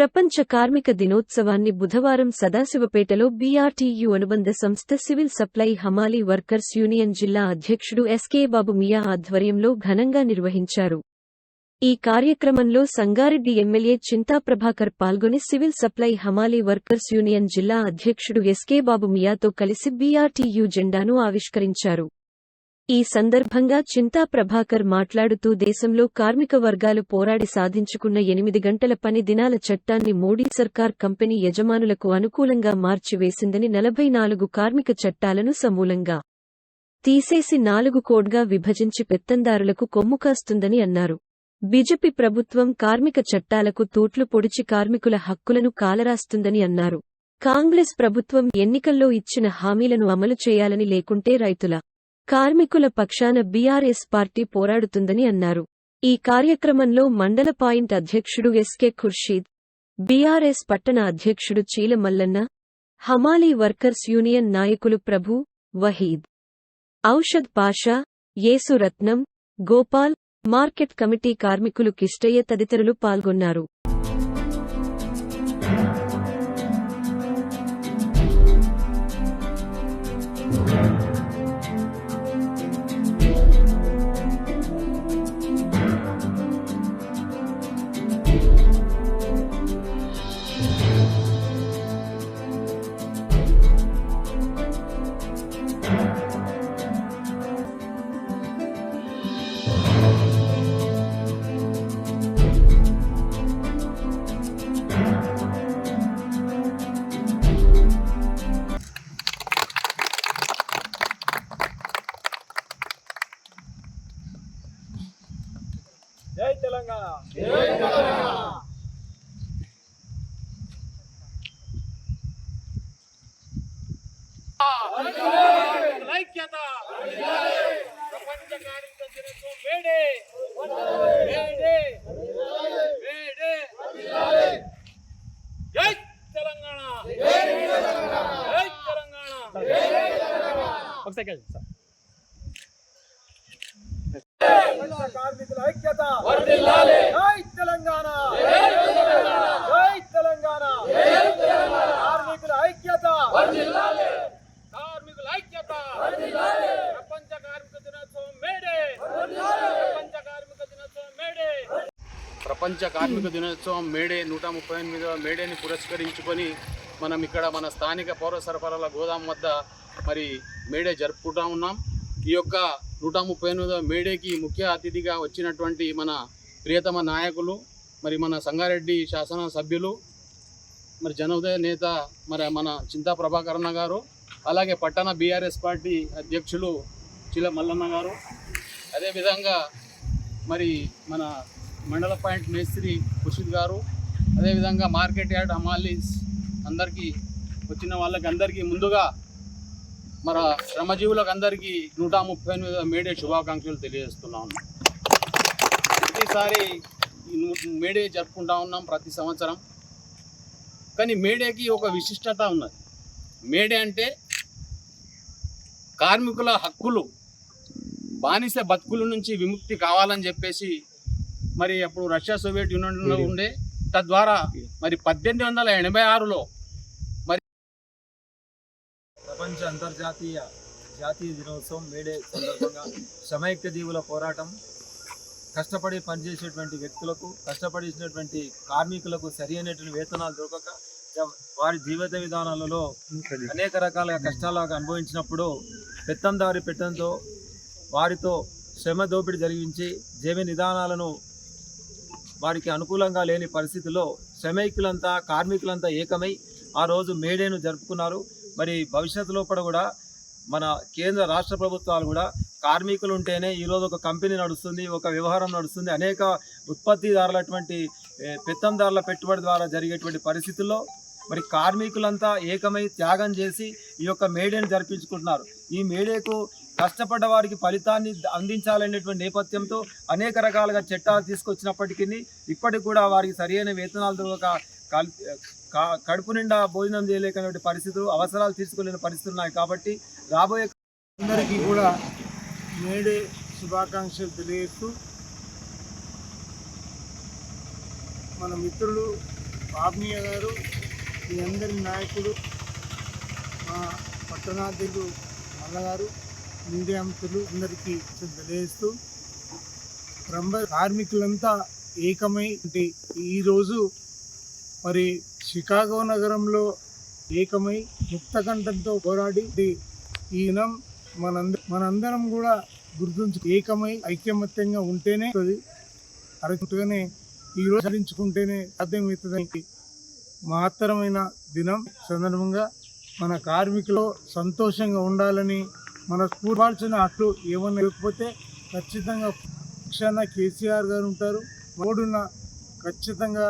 ప్రపంచ కార్మిక దినోత్సవాన్ని బుధవారం సదాశివపేటలో బీఆర్టీయు అనుబంధ సంస్థ సివిల్ సప్లై హమాలీ వర్కర్స్ యూనియన్ జిల్లా అధ్యక్షుడు ఎస్కే బాబు మియా ఆధ్వర్యంలో ఘనంగా నిర్వహించారు. ఈ కార్యక్రమంలో సంగారెడ్డి ఎమ్మెల్యే చింతా ప్రభాకర్ పాల్గొని సివిల్ సప్లై హమాలీ వర్కర్స్ యూనియన్ జిల్లా అధ్యక్షుడు ఎస్కే బాబు మియాతో కలిసి బీఆర్టీయు జెండాను ఆవిష్కరించారు. ఈ సందర్భంగా చింతా ప్రభాకర్ మాట్లాడుతూ దేశంలో కార్మిక వర్గాలు పోరాడి సాధించుకున్న ఎనిమిది గంటల పని దినాల చట్టాన్ని మోడీ సర్కార్ కంపెనీ యజమానులకు అనుకూలంగా మార్చివేసిందని నలభై నాలుగు కార్మిక చట్టాలను సమూలంగా తీసేసి నాలుగు కోడ్గా విభజించి పెత్తందారులకు కొమ్ముకాస్తుందని అన్నారు. బీజేపీ ప్రభుత్వం కార్మిక చట్టాలకు తూట్లు పొడిచి కార్మికుల హక్కులను కాలరాస్తుందని అన్నారు. కాంగ్రెస్ ప్రభుత్వం ఎన్నికల్లో ఇచ్చిన హామీలను అమలు చేయాలని లేకుంటే రైతుల కార్మికుల పక్షాన బీఆర్ఎస్ పార్టీ పోరాడుతుందని అన్నారు. ఈ కార్యక్రమంలో మండల పాయింట్ అధ్యక్షుడు ఎస్కే ఖుర్షీద్ బీఆర్ఎస్ పట్టణ అధ్యక్షుడు చీల మల్లన్న హమాలీ వర్కర్స్ యూనియన్ నాయకులు ప్రభు వహీద్ ఔషద్ పాషా యేసురత్నం గోపాల్ మార్కెట్ కమిటీ కార్మికులు కిష్టయ్య తదితరులు పాల్గొన్నారు. జై తెలంగాణ. ఐక్యత. ప్రపంచ కార్మిక దినోత్సవం మేడే. మేడే. మేడే జై తెలంగాణ జై తెలంగాణ సార్. కార్మికుల ఐక్యత. జై తెలంగాణ. జై తెలంగాణ. కార్మికుల ఐక్యత. కార్మికుల ఐక్యత. ప్రపంచ కార్మిక దినోత్సవం మేడే. ప్రపంచ కార్మిక దినోత్సవం మేడే. ప్రపంచ కార్మిక దినోత్సవం మేడే నూట ముప్పై ఎనిమిదవ మేడేని పురస్కరించుకొని మనం ఇక్కడ మన స్థానిక పౌర సరఫరాల గోదాం వద్ద మరి మేడే జరుపుకుంటా ఉన్నాం. ఈ యొక్క నూట ముప్పై ఎనిమిదవ మేడేకి ముఖ్య అతిథిగా వచ్చినటువంటి మన ప్రియతమ నాయకులు మరి మన సంగారెడ్డి శాసన సభ్యులు మరి జనోదయ నేత మరి మన చింతా ప్రభాకరణ గారు అలాగే పట్టణ బీఆర్ఎస్ పార్టీ అధ్యక్షులు చిల మల్లన్న గారు. అదేవిధంగా మరి మన మండల పాయింట్ మేస్త్రి ఖుషిద్ గారు అదేవిధంగా మార్కెట్ యార్డ్ అమాలీస్ అందరికీ వచ్చిన వాళ్ళకి అందరికీ ముందుగా మన శ్రమజీవులకు అందరికీ నూట ముప్పై ఎనిమిది మేడే శుభాకాంక్షలు తెలియజేస్తున్నాం. ప్రతిసారి మేడే జరుపుకుంటా ఉన్నాం ప్రతి సంవత్సరం. కానీ మేడేకి ఒక విశిష్టత ఉన్నది. మేడే అంటే కార్మికుల హక్కులు బానిస బతుకుల నుంచి విముక్తి కావాలని చెప్పేసి మరి అప్పుడు రష్యా సోవియట్ యూనియన్లో ఉండే. తద్వారా మరి పద్దెనిమిది వందల ఎనభై ఆరులో ప్రపంచ అంతర్జాతీయ జాతీయ దినోత్సవం మేడే సందర్భంగా సమైక్య జీవుల పోరాటం కష్టపడి పనిచేసేటువంటి వ్యక్తులకు కష్టపడిసినటువంటి కార్మికులకు సరి అయినటువంటి వేతనాలు దొరకక వారి జీవిత విధానాలలో అనేక రకాల కష్టాలు అనుభవించినప్పుడు పెత్తందారి పెట్టడంతో వారితో శ్రమ దోపిడీ జరిగించి జీవ విధానాలను వారికి అనుకూలంగా లేని పరిస్థితిలో శ్రమైకులంతా కార్మికులంతా ఏకమై ఆ రోజు మేడేను జరుపుకున్నారు. మరి భవిష్యత్తులో కూడా మన కేంద్ర రాష్ట్ర ప్రభుత్వాలు కూడా కార్మికులు ఉంటేనే ఈరోజు ఒక కంపెనీ నడుస్తుంది ఒక వ్యవహారం నడుస్తుంది. అనేక ఉత్పత్తిదారులటువంటి పెత్తందారుల పెట్టుబడి ద్వారా జరిగేటువంటి పరిస్థితుల్లో మరి కార్మికులంతా ఏకమై త్యాగం చేసి ఈ యొక్క మేడేను జరిపించుకుంటున్నారు. ఈ మేడేకు కష్టపడ్డ వారికి ఫలితాన్ని అందించాలనేటువంటి నేపథ్యంతో అనేక రకాలుగా చట్టాలు తీసుకొచ్చినప్పటికీ ఇప్పటికి కూడా వారికి సరైన వేతనాలు దొరక కల్- కడుపు నిండా భోజనం చేయలేకనేటువంటి పరిస్థితులు అవసరాలు తీర్చుకోలేని పరిస్థితులు ఉన్నాయి కాబట్టి రాబోయే అందరికీ కూడా మేడే శుభాకాంక్షలు తెలియజేస్తూ మన మిత్రులు బాబ్నియ గారు మీ అందరి నాయకుడు మా పట్టణాధ్యులు మల్లగారు మీడియా మిత్రులు అందరికీ తెలియజేస్తూ కార్మికులంతా ఏకమై అంటే ఈరోజు మరి షికాగో నగరంలో ఏకమై ముక్తకంఠంతో పోరాడి ఈ దినం మనంద మనందరం కూడా గుర్తుంచు ఏకమై ఐక్యమత్యంగా ఉంటేనే వస్తుంది. ఈరోజు ఈ రోజు ధరించుకుంటేనే సాధ్యమవుతుందని మహత్తరమైన దినం సందర్భంగా మన కార్మికులు సంతోషంగా ఉండాలని మన కూర్పాల్సిన అట్లు ఏమన్నా లేకపోతే ఖచ్చితంగా పక్షాన కేసీఆర్ గారు ఉంటారు ఓడున్న ఖచ్చితంగా